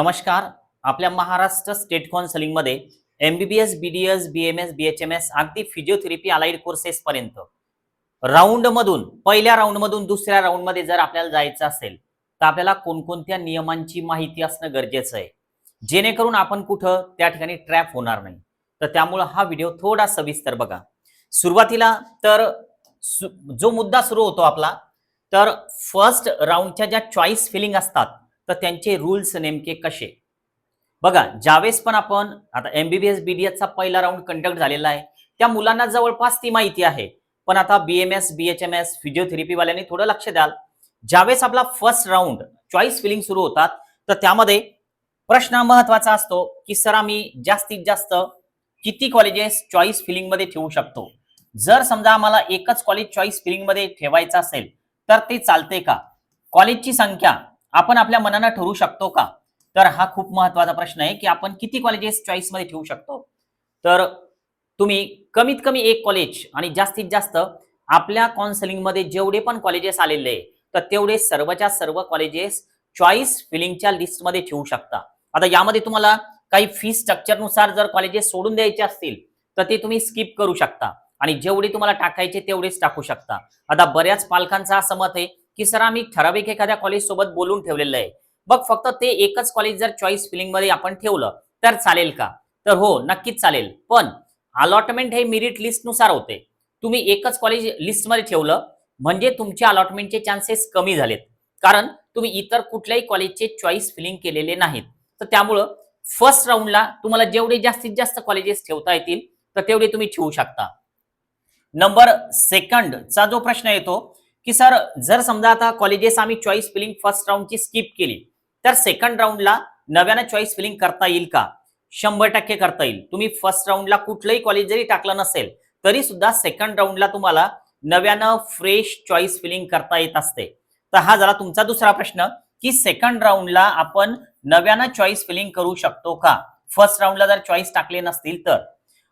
नमस्कार. आपल्या महाराष्ट्र स्टेट काउन्सिलिंगमध्ये एमबीबीएस बीडीएस बीएमएस बीएचएमएस अगदी फिजिओथेरपी अलाइड कोर्सेस पर्यंत. राऊंड मधून पहिल्या राऊंड मधून दुसऱ्या राऊंडमध्ये जर आपल्याला जायचं असेल तर आपल्याला कोणकोणत्या नियमांची माहिती असणं गरजेचं आहे? जेणेकरून आपण कुठं त्या ठिकाणी ट्रॅप होणार नाही. तर त्यामुळं हा व्हिडिओ थोडा सविस्तर बघा. सुरुवातीला तर जो मुद्दा सुरू होतो आपला तर फर्स्ट राऊंडच्या ज्या चॉईस फिलिंग असतात तर त्यांचे रूल्स नेमके कसे? बघा ज्यावेळेस पण आपण आता एमबीबीएस बीडीएसचा पहिला राऊंड कंडक्ट झालेला आहे त्या मुलांना जवळपास ती माहिती आहे. पण आता बीएमएस बीएचएमएस एस फिजिओथेरपीवाल्यांनी थोडं लक्ष द्याल. ज्यावेळेस आपला फर्स्ट राऊंड चॉईस फिलिंग सुरू होतात तर त्यामध्ये प्रश्न महत्त्वाचा असतो की सर आम्ही जास्तीत जास्त किती कॉलेजेस चॉईस फिलिंगमध्ये ठेवू शकतो? जर समजा आम्हाला एकच कॉलेज चॉईस फिलिंगमध्ये ठेवायचं असेल तर ते चालते का? कॉलेजची संख्या आपण आपल्या मनानं ठरवू शकतो का? तर हा खूप महत्त्वाचा प्रश्न आहे की आपण किती कॉलेजेस चॉईसमध्ये ठेवू शकतो? तर तुम्ही कमीत कमी एक कॉलेज आणि जास्तीत जास्त आपल्या काउन्सिलिंगमध्ये जेवढे पण कॉलेजेस आलेले आहे तर तेवढे सर्वच्या सर्व कॉलेजेस चॉईस फिलिंगच्या लिस्टमध्ये ठेवू शकता. आता यामध्ये तुम्हाला काही फी स्ट्रक्चरनुसार जर कॉलेजेस सोडून द्यायचे असतील तर ते तुम्ही स्किप करू शकता. आणि जेवढे तुम्हाला टाकायचे तेवढेच टाकू शकता. आता बऱ्याच पालकांचं असं मत आहे की सर आम्ही ठराविक एखाद्या कॉलेज सोबत बोलून ठेवलेलं आहे. बघ फक्त ते एकच कॉलेज जर चॉईस फिलिंगमध्ये आपण ठेवलं तर चालेल का? तर हो नक्कीच चालेल. पण अलॉटमेंट हे मेरिट लिस्टनुसार होते. तुम्ही एकच कॉलेज लिस्टमध्ये ठेवलं म्हणजे तुमच्या अलॉटमेंटचे चान्सेस कमी झालेत. कारण तुम्ही इतर कुठल्याही कॉलेजचे चॉईस फिलिंग केलेले नाहीत. तर त्यामुळं फर्स्ट राऊंडला तुम्हाला जेवढे जास्तीत जास्त कॉलेजेस ठेवता येतील तर तेवढे तुम्ही ठेवू शकता. नंबर सेकंडचा जो प्रश्न येतो की सर जर समजा आता कॉलेजेस आम्ही चॉईस फिलिंग फर्स्ट राऊंडची स्किप केली तर सेकंड राऊंडला नव्यानं चॉईस फिलिंग करता येईल का? शंभर टक्के करता येईल. तुम्ही फर्स्ट राऊंडला कुठलंही कॉलेज जरी टाकलं नसेल तरी सुद्धा सेकंड राऊंडला तुम्हाला नव्यानं फ्रेश चॉईस फिलिंग करता येत असते. तर हा झाला तुमचा दुसरा प्रश्न की सेकंड राऊंडला आपण नव्यानं चॉईस फिलिंग करू शकतो का? फर्स्ट राऊंडला जर चॉईस टाकले नसतील तर.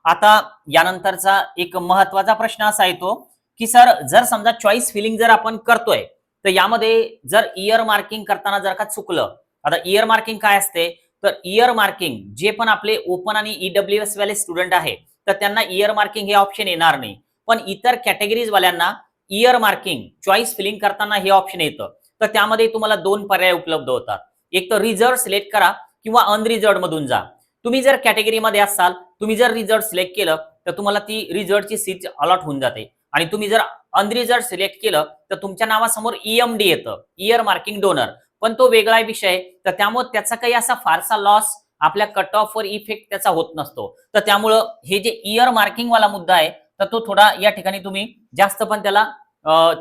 आता यानंतरचा एक महत्त्वाचा प्रश्न असा येतो की सर जर समजा चॉईस फिलिंग जर आपण करतोय तर यामध्ये जर इयर मार्किंग करताना जर का चुकलं आता इयर मार्किंग काय असते? तर इयर मार्किंग जे पण आपले ओपन आणि ईडब्ल्यू एस वाले स्टुडंट आहे तर त्यांना इयर मार्किंग हे ऑप्शन येणार नाही. पण इतर कॅटेगरीज वाल्यांना इयर मार्किंग चॉईस फिलिंग करताना हे ऑप्शन येतं. तर त्यामध्ये तुम्हाला दोन पर्याय उपलब्ध होतात. एक तर रिझर्व सिलेक्ट करा किंवा अनरिझर्व मधून जा. तुम्ही जर कॅटेगरीमध्ये असाल तुम्ही जर रिझल्ट सिलेक्ट केलं तर तुम्हाला ती रिझर्वची सीट अलॉट होऊन जाते. आणि तुम्ही जर अनरिझर्व सिलेक्ट केलं तर तुमच्या नावासमोर ईएमडी येतं. इयर मार्किंग डोनर पण तो वेगळा विषय. आहे तर त्यामुळे त्याचा काही असा फारसा लॉस आपल्या कट ऑफवर इफेक्ट त्याचा होत नसतो. तर त्यामुळं हे जे इयर मार्किंग वाला मुद्दा आहे तर तो थोडा या ठिकाणी तुम्ही जास्त पण त्याला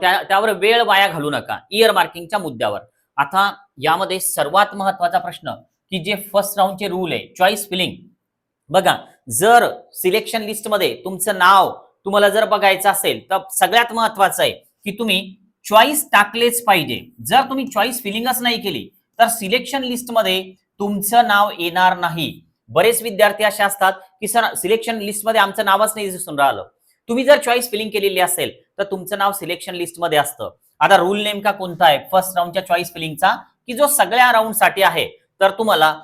त्या त्यावर वेळ वाया घालू नका. इयर मार्किंगच्या मुद्द्यावर. आता यामध्ये सर्वात महत्त्वाचा प्रश्न की जे फर्स्ट राऊंडचे रूल आहे चॉईस फिलिंग बघा जर सिलेक्शन लिस्टमध्ये तुमचं नाव तुम्हाला जर बघायचं असेल तर सगळ्यात महत्वाचं आहे की तुम्ही चॉईस टाकलेच पाहिजे. जर तुम्ही चॉईस फिलिंगच नाही केली तर सिलेक्शन लिस्टमध्ये तुमचं नाव येणार नाही. बरेच विद्यार्थी असे असतात की सर सिलेक्शन लिस्टमध्ये आमचं नावच नाही दिसून राहिलं. तुम्ही जर चॉईस फिलिंग केलेली असेल तर तुमचं नाव सिलेक्शन लिस्टमध्ये असतं. आता रूल नेमका कोणता आहे? फर्स्ट राऊंडच्या चॉईस फिलिंगचा की जो सगळ्या राऊंडसाठी आहे तर तुम्हाला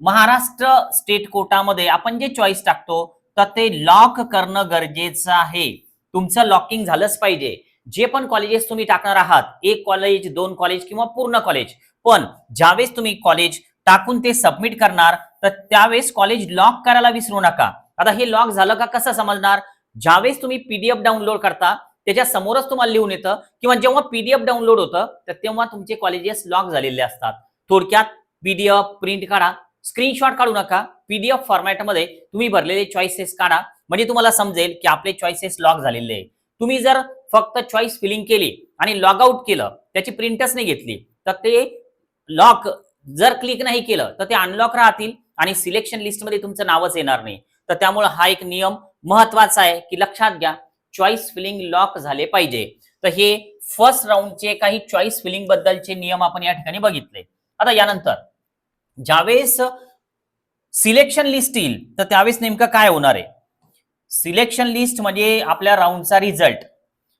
महाराष्ट्र स्टेट कोटामध्ये आपण जे चॉईस टाकतो तर ते लॉक करणं गरजेचं आहे. तुमचं लॉकिंग झालंच पाहिजे. जे पण कॉलेजेस तुम्ही टाकणार आहात एक कॉलेज दोन कॉलेज किंवा पूर्ण कॉलेज पण ज्यावेळेस तुम्ही कॉलेज टाकून ते सबमिट करणार तर त्यावेळेस कॉलेज लॉक करायला विसरू नका. आता हे लॉक झालं का कसं समजणार? ज्यावेळेस तुम्ही पीडीएफ डाउनलोड करता त्याच्या समोरच तुम्हाला लिहून येतं किंवा जेव्हा पीडीएफ डाउनलोड होतं तर तेव्हा तुमचे कॉलेजेस लॉक झालेले असतात. थोडक्यात पीडीएफ प्रिंट काढा स्क्रीनशॉट काढू नका. पीडीएफ फॉर्मॅटमध्ये तुम्ही भरलेले चॉईसेस काढा. म्हणजे तुम्हाला समजेल की आपले चॉईसेस लॉक झालेले आहे तुम्ही जर फक्त चॉईस फिलिंग केली आणि लॉग आउट केलं त्याची प्रिंटच नाही घेतली तर ते लॉक जर क्लिक नाही केलं तर ते अनलॉक राहतील आणि सिलेक्शन लिस्टमध्ये तुमचं नावच येणार नाही. तर त्यामुळे हा एक नियम महत्त्वाचा आहे की लक्षात घ्या चॉईस फिलिंग लॉक झाले पाहिजे. तर हे फर्स्ट राऊंडचे काही चॉईस फिलिंग बद्दलचे नियम आपण या ठिकाणी बघितले. आता यानंतर ज्यावेळेस सिलेक्शन लिस्ट येईल तर त्यावेळेस नेमकं काय होणार आहे? सिलेक्शन लिस्ट म्हणजे आपल्या राऊंडचा रिझल्ट.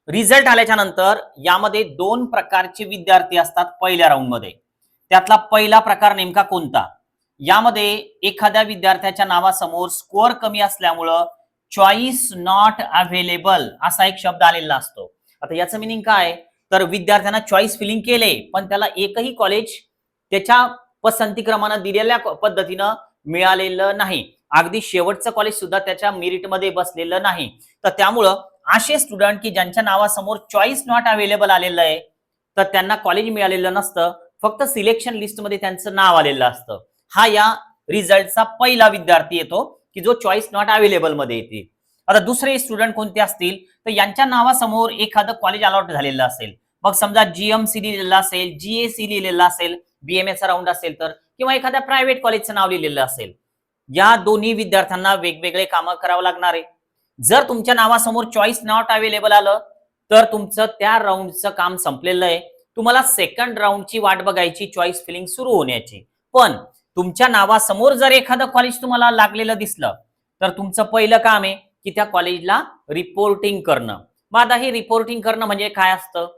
रिझल्ट आल्याच्यानंतर यामध्ये दोन प्रकारचे विद्यार्थी असतात पहिल्या राऊंडमध्ये. त्यातला पहिला प्रकार नेमका कोणता? यामध्ये एखाद्या विद्यार्थ्याच्या नावासमोर स्कोअर कमी असल्यामुळं चॉईस नॉट अवेलेबल असा एक शब्द आलेला असतो. आता याचं मिनिंग काय? तर विद्यार्थ्यांना चॉईस फिलिंग केले पण त्याला एकही कॉलेज त्याच्या पसंतीक्रमानं दिलेल्या पद्धतीनं मिळालेलं नाही. अगदी शेवटचं कॉलेज सुद्धा त्याच्या मेरिटमध्ये बसलेलं नाही. तर त्यामुळं असे स्टुडंट की ज्यांच्या नावासमोर चॉईस नॉट अवेलेबल आलेलं आहे तर त्यांना कॉलेज मिळालेलं नसतं. फक्त सिलेक्शन लिस्टमध्ये त्यांचं नाव आलेलं असतं. हा या रिझल्टचा पहिला विद्यार्थी येतो की जो चॉईस नॉट अवेलेबलमध्ये येते. आता दुसरे स्टुडंट कोणते असतील? तर यांच्या नावासमोर एखादं कॉलेज अलॉट झालेलं असेल. मग समजा जीएमसी लिहिलेलं असेल जीएसी लिहिलेलं असेल बीएमएस राऊंड असेल तर किंवा एखाद्या प्रायव्हेट कॉलेजचं नाव लिहिलेलं असेल या दोन्ही विद्यार्थ्यांना वेगवेगळे कामं करावं लागणार आहे. जर तुमच्या नावासमोर चॉईस नॉट अवेलेबल आलं तर तुमचं त्या राऊंडचं काम संपलेलं आहे. तुम्हाला सेकंड राऊंडची वाट बघायची चॉईस फिलिंग सुरू होण्याची. पण तुमच्या नावासमोर जर एखादं कॉलेज तुम्हाला लागलेलं दिसलं तर तुमचं पहिलं काम आहे की त्या कॉलेजला रिपोर्टिंग करणं. मग आता हे रिपोर्टिंग करणं म्हणजे काय असतं?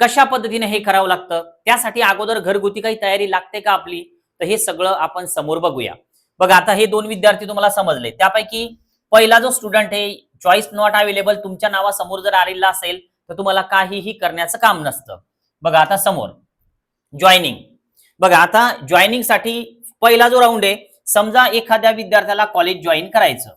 कशा पद्धतीने हे करावं लागतं? त्यासाठी अगोदर घरगुती काही तयारी लागते का आपली? तर हे सगळं आपण समोर बघूया. बघा आता हे दोन विद्यार्थी तुम्हाला समजले. त्यापैकी पहिला जो स्टुडंट आहे चॉईस नॉट अवेलेबल तुमच्या नावासमोर जर आलेला असेल तर तुम्हाला काहीही करण्याचं काम नसतं. बघा आता समोर. जॉईनिंग बघा आता जॉईनिंगसाठी पहिला जो राऊंड आहे समजा एखाद्या विद्यार्थ्याला कॉलेज जॉईन करायचं.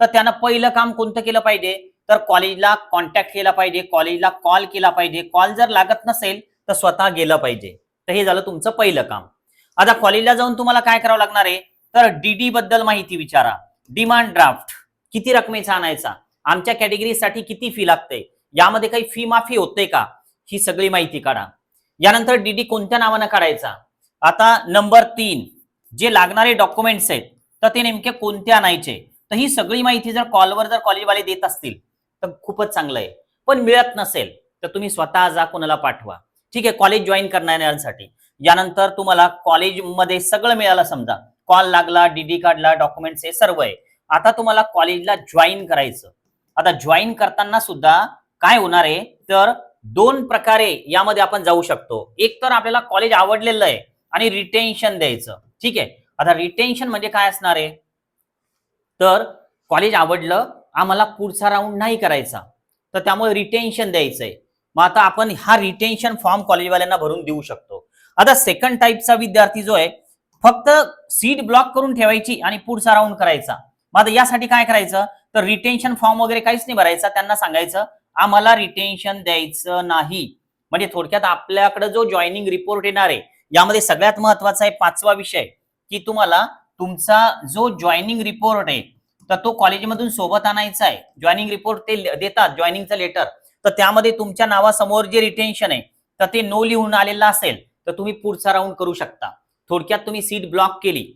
तर त्यानं पहिलं काम कोणतं केलं पाहिजे? तर कॉलेजला कॉन्टॅक्ट केला पाहिजे कॉलेजला कॉल केला पाहिजे. कॉल जर लागत नसेल तर स्वतः गेलं पाहिजे. तर हे झालं तुमचं पहिलं काम. आता कॉलेजला जाऊन तुम्हाला काय करावं लागणार आहे? तर डीडी बद्दल माहिती विचारा. डिमांड ड्राफ्ट किती रकमेचा आणायचा? आमच्या कॅटेगरीसाठी किती फी लागते? यामध्ये काही फी माफी होते का? ही सगळी माहिती काढा. यानंतर डीडी कोणत्या नावानं काढायचा? आता नंबर तीन. जे लागणारे डॉक्युमेंट्स आहेत तर ते नेमके कोणते आणायचे? तर ही सगळी माहिती जर कॉलवर जर कॉलेजवाले देत असतील तर खूपच चांगलं आहे. पण मिळत नसेल तर तुम्ही स्वतः जा कोणाला पाठवा. ठीक आहे कॉलेज जॉईन करणाऱ्यांसाठी. यानंतर तुम्हाला कॉलेजमध्ये सगळं मिळालं समजा. कॉल लागला डीडी काढला डॉक्युमेंट्स हे सर्व आहे. आता तुम्हाला कॉलेजला जॉईन करायचं. आता जॉईन करताना सुद्धा काय होणार आहे? तर दोन प्रकारे यामध्ये आपण जाऊ शकतो. एक तर आपल्याला कॉलेज आवडलेलं आहे आणि रिटेन्शन द्यायचं. ठीक आहे? आता रिटेन्शन म्हणजे काय असणार आहे? तर कॉलेज आवडलं आम्हाला पुढचा राऊंड नाही करायचा. तर त्यामुळे रिटेन्शन द्यायचंय. मग आता आपण हा रिटेन्शन फॉर्म कॉलेजवाल्यांना भरून देऊ शकतो. आता सेकंड टाईपचा विद्यार्थी जो आहे फक्त सीट ब्लॉक करून ठेवायची आणि पुढचा राऊंड करायचा. मग आता यासाठी काय करायचं? तर रिटेन्शन फॉर्म वगैरे काहीच नाही भरायचा. त्यांना सांगायचं आम्हाला रिटेन्शन द्यायचं नाही. म्हणजे थोडक्यात आपल्याकडे जो जॉईनिंग रिपोर्ट येणार आहे यामध्ये सगळ्यात महत्त्वाचा आहे पाचवा विषय की तुम्हाला तुमचा जो जॉईनिंग रिपोर्ट आहे तर तो कॉलेजमधून सोबत आणायचा आहे. जॉईनिंग रिपोर्ट ते देतात जॉईनिंगचं लेटर तर त्यामध्ये तुमच्या नावासमोर जे रिटेन्शन आहे तर ते नो लिहून आलेलं असेल. तर तुम्ही पुढचा राऊंड करू शकता. थोडक्यात तुम्ही सीट ब्लॉक केली.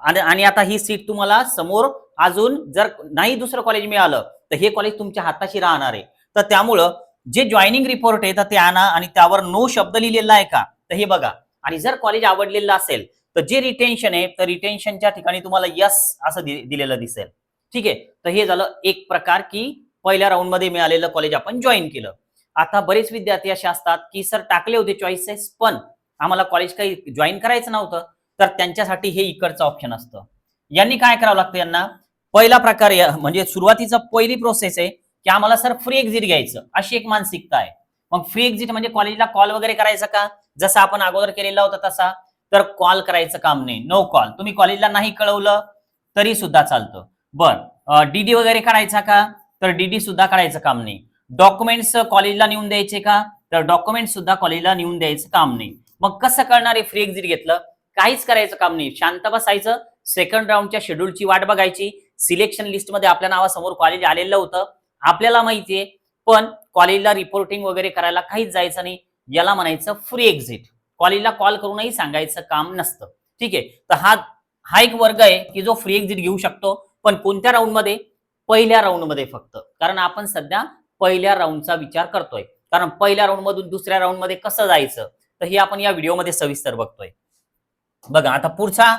आणि आता ही सीट तुम्हाला समोर अजून जर नाही दुसरं कॉलेज मिळालं तर हे कॉलेज तुमच्या हाताशी राहणार आहे. तर त्यामुळं जे जॉईनिंग रिपोर्ट आहे तर ते आणा आणि त्यावर नो शब्द लिहिलेला आहे का? तर हे बघा. आणि जर कॉलेज आवडलेलं असेल तर जे रिटेन्शन आहे तर रिटेन्शनच्या ठिकाणी तुम्हाला यस असं दिलेलं दिसेल. ठीक आहे? तर हे झालं एक प्रकार की पहिल्या राऊंडमध्ये मिळालेलं कॉलेज आपण जॉईन केलं. आता बरेच विद्यार्थी असे असतात की सर टाकले होते चॉईसेस पण आम्हाला कॉलेज काही जॉईन करायचं नव्हतं तर त्यांच्यासाठी हे इकडचं ऑप्शन असतं. यांनी काय करावं लागतं यांना? पहिला प्रकार म्हणजे सुरुवातीचा पहिली प्रोसेस आहे की आम्हाला सर फ्री एक्झिट घ्यायचं अशी एक मानसिकता आहे. मग फ्री एक्झिट म्हणजे कॉलेजला कॉल वगैरे करायचा का? जसं आपण अगोदर केलेला होता तसा तर कॉल करायचं काम नाही. नो कॉल तुम्ही कॉलेजला नाही कळवलं तरी सुद्धा चालतं. बर. डीडी वगैरे काढायचा का? तर डीडी सुद्धा काढायचं काम नाही. डॉक्युमेंट्स कॉलेजला नेऊन द्यायचे का? तर डॉक्युमेंट सुद्धा कॉलेजला नेऊन द्यायचं काम नाही. मग कसं करणार आहे फ्री एक्झिट घेतलं? काहीच करायचं काम नाही. शांत बसायचं. सेकंड राऊंडच्या शेड्यूलची वाट बघायची. सिलेक्शन लिस्टमध्ये आपल्या नावासमोर कॉलेज आलेलं होतं. आपल्याला माहितीये पण कॉलेजला रिपोर्टिंग वगैरे करायला काहीच जायचं नाही. याला म्हणायचं फ्री एक्झिट कॉलेजला कॉल करूनही सांगायचं काम नसतं. ठीक आहे? तर हा हा एक वर्ग आहे की जो फ्री एक्झिट घेऊ शकतो. पण कोणत्या राऊंडमध्ये पहिल्या राऊंडमध्ये फक्त. कारण आपण सध्या पहिल्या राऊंडचा विचार करतोय. कारण पहिल्या राऊंड मधून दुसऱ्या राऊंडमध्ये कसं जायचं? तर हे आपण या व्हिडिओमध्ये सविस्तर बघतोय. बघा आता पुढचा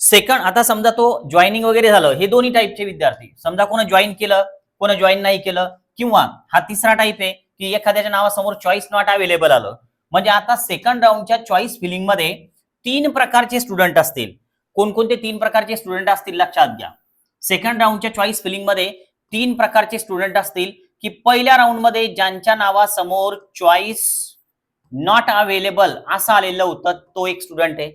सेकंड आता समजा तो जॉईनिंग वगैरे झालं हे दोन्ही टाईपचे विद्यार्थी. समजा कोण जॉईन केलं कोण जॉईन नाही केलं किंवा हा तिसरा टाईप आहे की एखाद्याच्या नावासमोर चॉईस नॉट अवेलेबल आलं. म्हणजे आता सेकंड राऊंडच्या चॉईस फिलिंगमध्ये तीन प्रकारचे स्टुडंट असतील. कोणकोणते तीन प्रकारचे स्टुडंट असतील लक्षात घ्या. सेकंड राऊंडच्या चॉईस फिलिंगमध्ये तीन प्रकारचे स्टुडंट असतील की पहिल्या राऊंडमध्ये ज्यांच्या नावासमोर चॉईस नॉट अवेलेबल असं आलेलं होतं तो एक स्टुडंट आहे.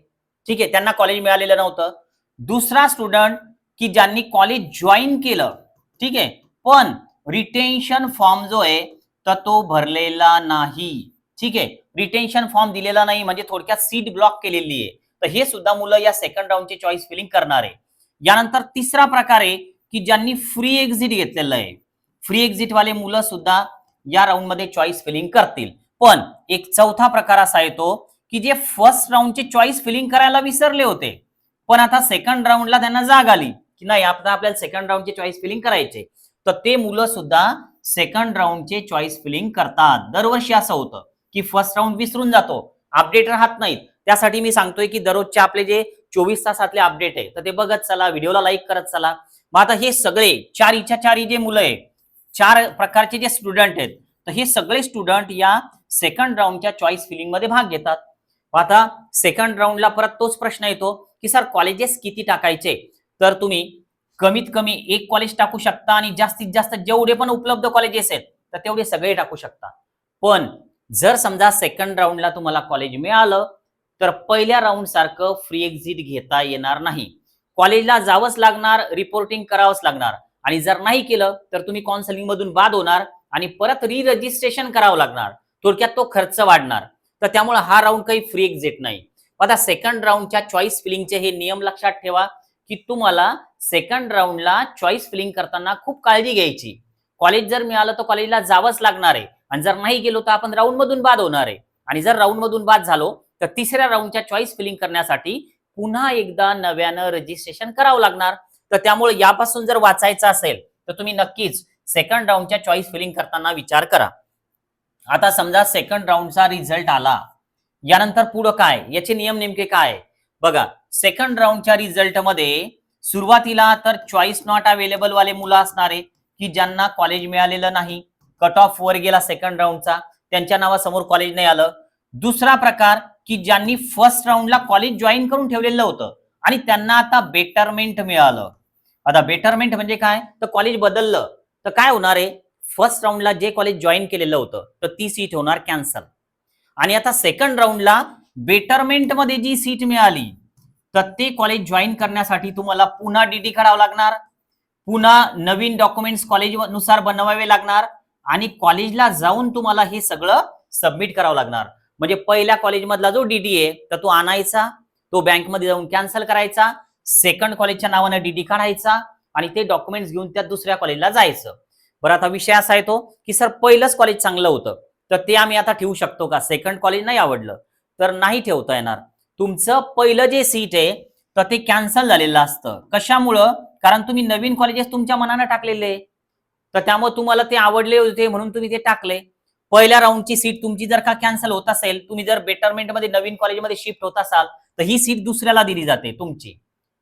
ठीक आहे त्यांना कॉलेज मिळालेलं नव्हतं. दुसरा स्टुडंट की ज्यांनी कॉलेज जॉईन केलं ठीक आहे पण रिटेन्शन फॉर्म जो आहे तर तो भरलेला नाही. ठीक आहे रिटेन्शन फॉर्म दिलेला नाही म्हणजे थोडक्यात सीट ब्लॉक केलेली आहे. तर हे सुद्धा मुलं या सेकंड राऊंडची चॉईस फिलिंग करणार आहे. यानंतर तिसरा प्रकार आहे की ज्यांनी फ्री एक्झिट घेतलेलं आहे. फ्री एक्झिट वाले मुलं सुद्धा या राऊंडमध्ये चॉईस फिलिंग करतील. पण एक चौथा प्रकार असा येतो की जे फर्स्ट राऊंडचे चॉईस फिलिंग करायला विसरले होते. पण आता सेकंड राऊंडला त्यांना जाग आली की नाही आता आपल्याला सेकंड राऊंडचे चॉईस फिलिंग करायचे. तर ते मुलं सुद्धा सेकंड राऊंडचे चॉईस फिलिंग करतात. दरवर्षी असं होतं की फर्स्ट राऊंड विसरून जातो. अपडेट राहत नाहीत. त्यासाठी मी सांगतोय की दररोजचे आपले जे चोवीस तासातले अपडेट आहे तर ते बघत चला व्हिडिओला लाईक करत चला. मग आता हे सगळे चार चारी जे मुलं आहे चार प्रकारचे जे स्टुडंट आहेत तर हे सगळे स्टुडंट या सेकंड राऊंडच्या चॉईस फिलिंगमध्ये भाग घेतात. आता सेकंड राऊंडला परत तोच प्रश्न येतो की सर कॉलेजेस किती टाकायचे? तर तुम्ही कमीत कमी एक कॉलेज टाकू शकता आणि जास्तीत जास्त जेवढे पण उपलब्ध कॉलेजेस आहेत तर तेवढे सगळे टाकू शकता. पण जर समजा सेकंड राऊंडला तुम्हाला कॉलेज मिळालं तर पहिल्या राऊंड सारखं फ्री एक्झिट घेता येणार नाही. कॉलेजला जावंच लागणार रिपोर्टिंग करावंच लागणार. आणि जर नाही केलं तर तुम्ही काउन्सिलिंग मधून बाद होणार आणि परत रिरजिस्ट्रेशन करावं लागणार. थोडक्यात तो खर्च वाढणार. तर त्यामुळे हा राऊंड काही फ्री एक्झिट नाही. आता सेकंड राऊंडच्या चॉईस फिलिंगचे हे नियम लक्षात ठेवा की तुम्हाला सेकंड राऊंडला चॉईस फिलिंग करताना खूप काळजी घ्यायची. कॉलेज जर मिळालं तर कॉलेजला जावंच लागणार आहे. आणि जर नाही गेलो तर आपण राऊंड मधून बाद होणार आहे. आणि जर राऊंड मधून बाद झालो तर तिसऱ्या राऊंडच्या चॉईस फिलिंग करण्यासाठी पुन्हा एकदा नव्यानं रजिस्ट्रेशन करावं लागणार. तर त्यामुळे यापासून जर वाचायचं असेल तर तुम्ही नक्कीच सेकंड राऊंडच्या चॉईस फिलिंग करताना विचार करा. आता समजा सेकंड राऊंडचा रिझल्ट आला. यानंतर पुढं काय? याचे नियम नेमके काय? बघा सेकंड राऊंडच्या रिझल्टमध्ये सुरुवातीला तर चॉईस नॉट अवेलेबल वाले मुलं असणारे की ज्यांना कॉलेज मिळालेलं नाही कट ऑफ वर गेला सेकंड राऊंडचा त्यांच्या नावासमोर कॉलेज नाही आलं. दुसरा प्रकार की ज्यांनी फर्स्ट राऊंडला कॉलेज जॉईन करून ठेवलेलं होतं आणि त्यांना आता बेटरमेंट मिळालं. आता बेटरमेंट म्हणजे काय? तर कॉलेज बदललं. तर काय होणार आहे? फर्स्ट राऊंडला जे कॉलेज जॉईन केलेलं होतं तर ती सीट होणार कॅन्सल आणि आता सेकंड राऊंडला बेटरमेंटमध्ये जी सीट मिळाली तर ते कॉलेज जॉईन करण्यासाठी तुम्हाला पुन्हा डीडी काढावं लागणार. पुन्हा नवीन डॉक्युमेंट्स कॉलेजनुसार बनवावे लागणार. आणि कॉलेजला जाऊन तुम्हाला हे सगळं सबमिट करावं लागणार. म्हणजे पहिल्या कॉलेजमधला जो डीडी आहे तर तो आणायचा तो बँकमध्ये जाऊन कॅन्सल करायचा. सेकंड कॉलेजच्या नावानं डीडी काढायचा आणि ते डॉक्युमेंट्स घेऊन त्या दुसऱ्या कॉलेजला जायचं. बरं आता विषय असा येतो की सर पहिलंच कॉलेज चांगलं होतं. तर ते आम्ही आता ठेवू शकतो का? सेकंड कॉलेज नाही आवडलं. तर नाही ठेवता येणार. तुमचं पहिलं जे सीट आहे तर ते कॅन्सल झालेलं असतं. कशामुळं? कारण तुम्ही नवीन कॉलेजेस तुमच्या मनानं टाकलेले. तर त्यामुळे तुम्हाला ते आवडले होते म्हणून तुम्ही ते टाकले. पहिल्या राऊंडची सीट तुमची जर का कॅन्सल होत असेल तुम्ही जर बेटरमेंटमध्ये नवीन कॉलेजमध्ये शिफ्ट होत असाल तर ही सीट दुसऱ्याला दिली जाते तुमची.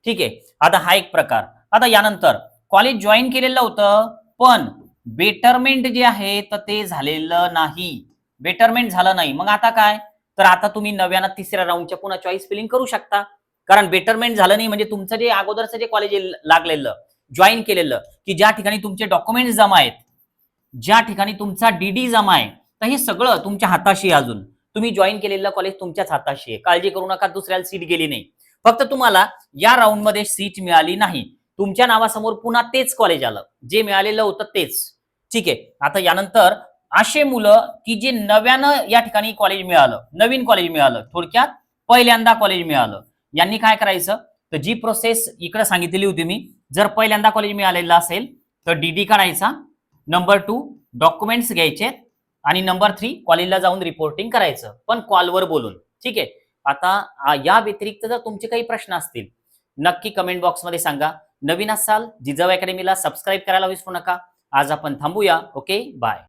ठीक आहे? आता हा एक प्रकार. आता यानंतर कॉलेज जॉईन केलेलं होतं पण बेटरमेंट जे आहे तर ते झालेलं नाही. बेटरमेंट झालं नाही. मग आता काय? तर आता तुम्ही नव्यानं तिसऱ्या राऊंडच्या पुन्हा चॉईस फिलिंग करू शकता. कारण बेटरमेंट झालं नाही म्हणजे तुमचं जे अगोदरचं जे कॉलेज लागलेलं जॉईन केलेलं की ज्या ठिकाणी तुमचे डॉक्युमेंट जमा आहेत ज्या ठिकाणी तुमचा डीडी जमा आहे तर हे सगळं तुमच्या हाताशी आहे अजून. तुम्ही जॉईन केलेलं कॉलेज तुमच्याच हाताशी आहे. काळजी करू नका दुसऱ्याला सीट गेली नाही. फक्त तुम्हाला या राऊंडमध्ये सीट मिळाली नाही. तुमच्या नावासमोर पुन्हा तेच कॉलेज आलं. जे मिळालेलं होतं तेच. ठीक आहे. आता यानंतर असे मुलं की जे नव्यानं या ठिकाणी कॉलेज मिळालं नवीन कॉलेज मिळालं थोडक्यात पहिल्यांदा कॉलेज मिळालं. यांनी काय करायचं? तर जी प्रोसेस इकडे सांगितलेली होती मी जर पहिल्यांदा कॉलेज मिळालेलं असेल तर डीडी काढायचा. नंबर टू डॉक्युमेंट्स घ्यायचे आणि नंबर थ्री कॉलेजला जाऊन रिपोर्टिंग करायचं. पण कॉलवर बोलून. ठीक आहे? आता या व्यतिरिक्त जर तुमचे काही प्रश्न असतील नक्की कमेंट बॉक्समध्ये सांगा. नवीन असाल जिजाऊ अकॅडमीला सबस्क्राईब करायला विसरू नका. आज आपण थांबूया. Okay bye.